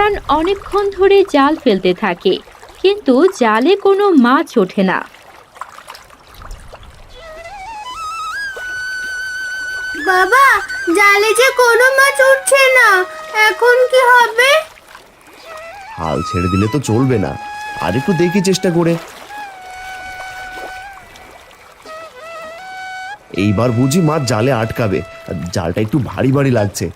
হারান অনেকক্ষণ ধরে জাল ফেলতে থাকে কিন্তু জালে কোনো মাছ ওঠে না। বাবা জালে যে কোনো মাছ উঠছে না এখন কি হবে? হাল ছেড়ে দিলে তো চলবে না আর একটু দেখি চেষ্টা করে। এইবার বুঝি মাছ জালে আটকাবে জালটা একটু ভারী ভারী লাগছে।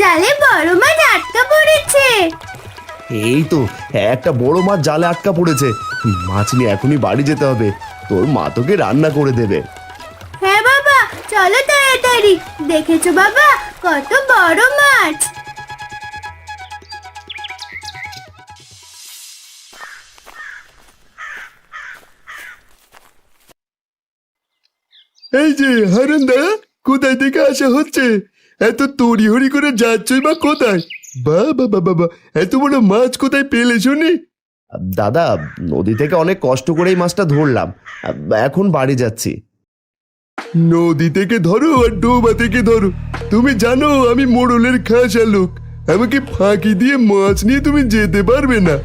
জালে বড় মাছ আটকা পড়েছে। এই তো একটা বড় মাছ জালে আটকা পড়েছে। মাছ নিয়ে এখনই বাড়ি যেতে হবে। তোর মা তোকে রান্না করে দেবে। হ্যাঁ বাবা চলো তাড়াতাড়ি। দেখেছ বাবা কত বড় মাছ। এই যে হারান্দা কোথায় থেকে আসা হচ্ছে? এত তড়িহড়ি করে যাচ্ছই বা কোথায় বাবা বাবা বাবা এত বড় মাছ কোথায় পেলে শুনি? দাদা নদী থেকে অনেক কষ্ট করেই মাছটা ধরলাম। এখন বাড়ি যাচ্ছি। নদী থেকে ধরো আর ডোবা থেকে ধরো। তুমি জানো আমি মোড়লের খাসা লোক। আমাকে ফাঁকি দিয়ে মাছ নিয়ে তুমি যেতে পারবে না।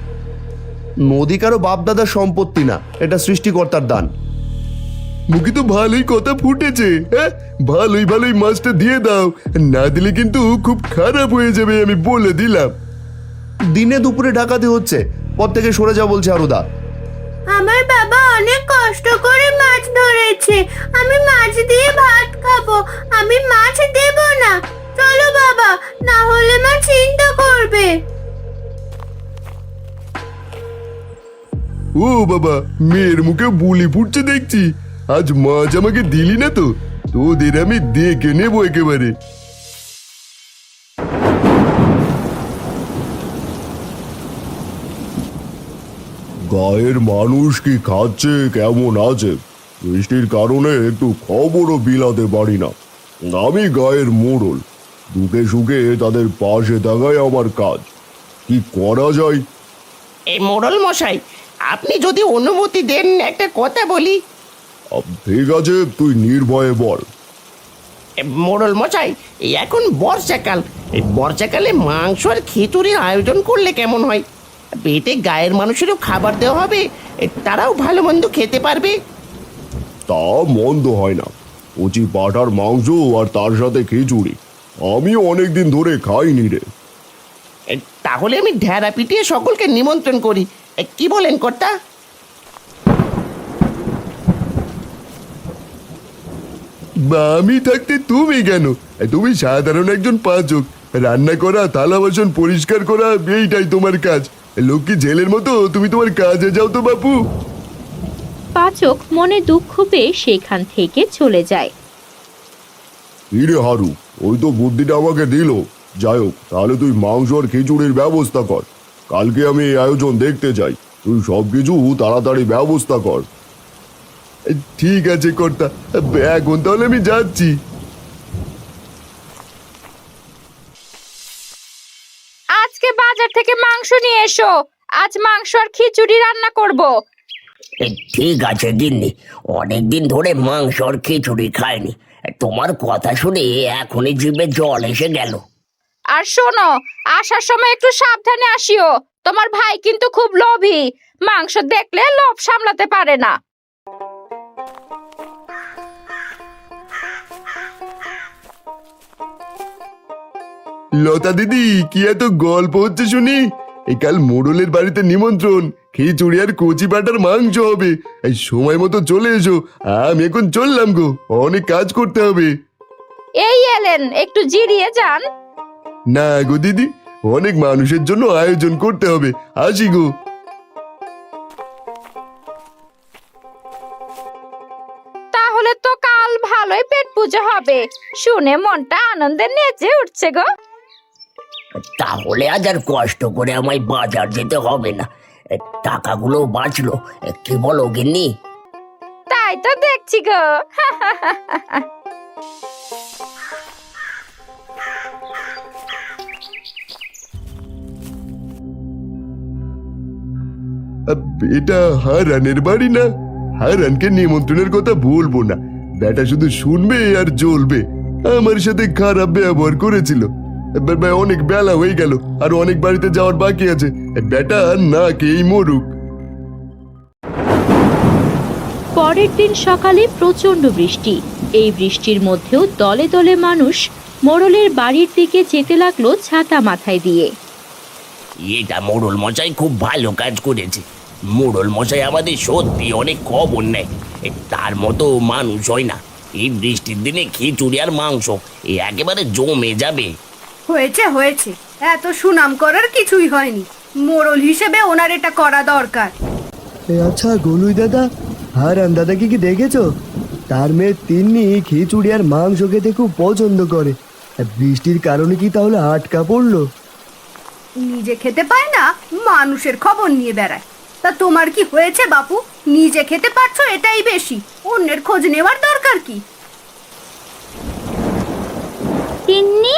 নদী কারও বাপ দাদার সম্পত্তি না। এটা সৃষ্টিকর্তার দান। মুখে তো ভালোই কথা ফুটেছে হ্যাঁ? ভালোই ভালোই মাছটা দিয়ে দাও। না দিলে কিন্তু খুব খারাপ হয়ে যাবে আমি বলে দিলাম। দিনে দুপুরে ঢাকাতে হচ্ছে পর থেকে সরে যা বলছে আরুদা আমার বাবা অনেক কষ্ট করে মাছ ধরেছে আমি মাছ দিয়ে ভাত খাব আমি মাছ দেব না। চলো বাবা না হলে মা চিন্তা করবে। ও বাবা মেয়ের মুখে বুলি ফুটছে দেখছি। আজ মাছ আমাকে দিলি না তো? তোদের আমি দেখে নেব একেবারে। গায়ের মানুষ কি খাচ্ছে কেমন আছে? বৃষ্টির কারণে একটু খবরও বিলাতে পারি না। আমি গায়ের মোড়ল। দুঃখে সুখে তাদের পাশে থাকাই আমার কাজ। কি করা যায়? এই মোড়ল মশাই আপনি যদি অনুমতি দেন একটা কথা বলি। ঠিক আছে? তুই নির্ভয়ে বল। মোড়ল মশাই এই এখন বর্ষাকাল এই বর্ষাকালে মাংস আর খিচুড়ির আয়োজন করলে কেমন হয়? পেটে গায়ের মানুষেরও খাবার দেওয়া হবে তারাও ভালো মন্দ খেতে পারবে। তা মন্দ হয় না। কচি পাঠার মাংস আর তার সাথে খিচুড়ি। আমি অনেকদিন ধরে খাইনি রে। তাহলে আমি ঢেড়া পিটিয়ে সকলকে নিমন্ত্রণ করি। কি বলেন কর্তা? বা আমি থাকতে তুমি কেন? তুমি সাধারণ একজন পাচক। রান্না করা থালা বাসন পরিষ্কার করা এইটাই তোমার কাজ। লক্ষ্মী জেলের মতো তুমি তোমার কাজে যাও তো বাপু। পাচক মনে দুঃখ পেয়ে সেখান থেকে চলে যায়। ইরে হারু ওই তো বুদ্ধিটা আমাকে দিল। যাই হোক তাহলে তুই মাংস আর খিচুড়ির ব্যবস্থা কর। কালকে আমি এই আয়োজন দেখতে যাই। তুই সব কিছু তাড়াতাড়ি ব্যবস্থা কর। ঠিক আছে কর্তা। এখন তাহলে আমি যাচ্ছি। আজকে বাজার থেকে মাংস নিয়ে এসো। আজ মাংস আর খিচুড়ি রান্না করব। এ, ঠিক আছে গিন্নি। অনেকদিন ধরে মাংস আর খিচুড়ি খায়নি তোমার কথা শুনে এখনই জিভে জল এসে গেল। আর শোনো আসার সময় একটু সাবধানে আসিও। তোমার ভাই কিন্তু খুব লোভী। মাংস দেখলে লোভ সামলাতে পারে না। লতা দিদি কি এত গল্প হচ্ছে শুনি? এই কাল মোড়লের বাড়িতে নিমন্ত্রণ খিচুড়ি আর কচি পাটার মাংস হবে। এই সময় মতো চলে এসো আমি এখন চললাম গো অনেক কাজ করতে হবে। এই এলেন একটু জিরিয়ে যান। না গো দিদি অনেক মানুষের জন্য আয়োজন করতে হবে আসি গো। তাহলে তো কাল ভালোই পেট পুজো হবে শুনে মনটা আনন্দে নেচে উঠছে গো। তাহলে আজ আর কষ্ট করে আমায় বাজার যেতে হবে না। টাকাগুলো বাঁচলো। কি বলো গিন্নি? তাই তো দেখছি গো। এটা হারানের বাড়ি না? হারানকে নিমন্ত্রণের কথা বলব না। বেটা শুধু শুনবে আর জ্বলবে। আমার সাথে খারাপ ব্যবহার করেছিল। বে- বে- অনেক বেলা হয়ে গেল আর অনেক বাড়িতে যাওয়ার বাকি আছে। বেটা না খেয়েই মরুক। পরের দিন সকালে প্রচণ্ড বৃষ্টি। এই বৃষ্টির মধ্যেও দলে দলে মানুষ মোড়লের বাড়ির দিকে যেতে লাগল ছাতা মাথায় দিয়ে। এটা মোড়ল মশাই খুব ভালো কাজ করেছে। মোড়ল মশাই আমাদের সত্যি অনেক খবর নেয়। এ, তার মতো মানুষ হয় না। এই বৃষ্টির দিনে খিচুড়ি আর মাংস এ একেবারে জমে যাবে। হয়েছে হয়েছে। এত সুনাম করার কিছুই হয়নি। মোড়ল হিসেবে ওনার এটা করা দরকার। আচ্ছা গলুই দাদা হারান দাদাকে কি দেখেছ? তার মেয়ে তিন্নি খিচুড়ি আর মাংস খেতে খুব পছন্দ করে। বৃষ্টির কারণে কি তাহলে আটকা পড়ল? নিজে খেতে পায় না মানুষের খবর নিয়ে বেড়ায়। তা তোমার কি হয়েছে বাপু? নিজে খেতে পারছ এটাই বেশি। অন্যের খোঁজ নেওয়ার দরকার কি তিন্নি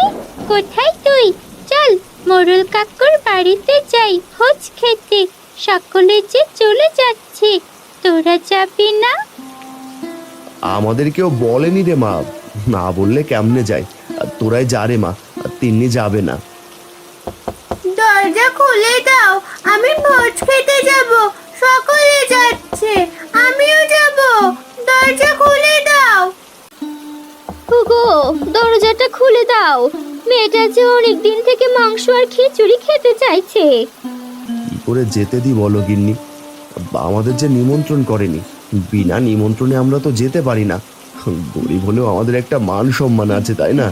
কোথায় তুই? চল মোরল কাকুর বাড়িতে যাই ভোজ খেতে। সকলে যে চলে যাচ্ছে তোরা যাবি না? আমাদের কেউ বলেনি রে মা। না বললে কেমনে যায়? আর তোরাই যা রে মা তিন্নি যাবে না। দরজা খুলে দাও আমি ভোজ খেতে যাব। সকলে যাচ্ছে আমিও যাব। দরজা খুলে দাও। ওগো দরজাটা খুলে দাও। মেয়েটা যে অনেক দিন থেকে মাংস আর খিচুড়ি খেতে চাইছে। কি করে যেতে দি বলো গিন্নি? আমাদের যে নিমন্ত্রণ করেনি বিনা নিমন্ত্রণে আমরা তো যেতে পারি না। গরিব হলেও আমাদের একটা মান সম্মান আছে তাই না?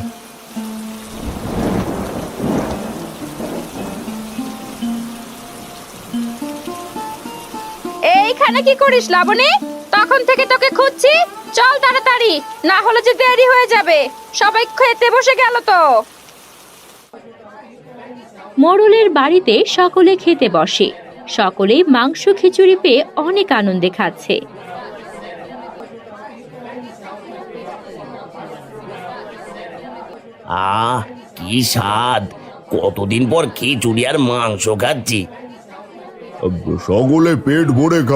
এইখানে কি করিস লাবণী? তখন থেকে তোকে খুঁজছি। চল তাড়াতাড়ি না হলে যে দেরি হয়ে যাবে। সবাই খেতে বসে গেল তো। মোড়লের বাড়িতে সকলে খেতে বসে। সকলেই মাংস খিচুড়ি পেয়ে অনেক আনন্দে খাচ্ছে। আহ কি স্বাদ! কতদিন পর খিচুড়ি আর মাংস খাচ্ছি। সকলে পেট ভরে খা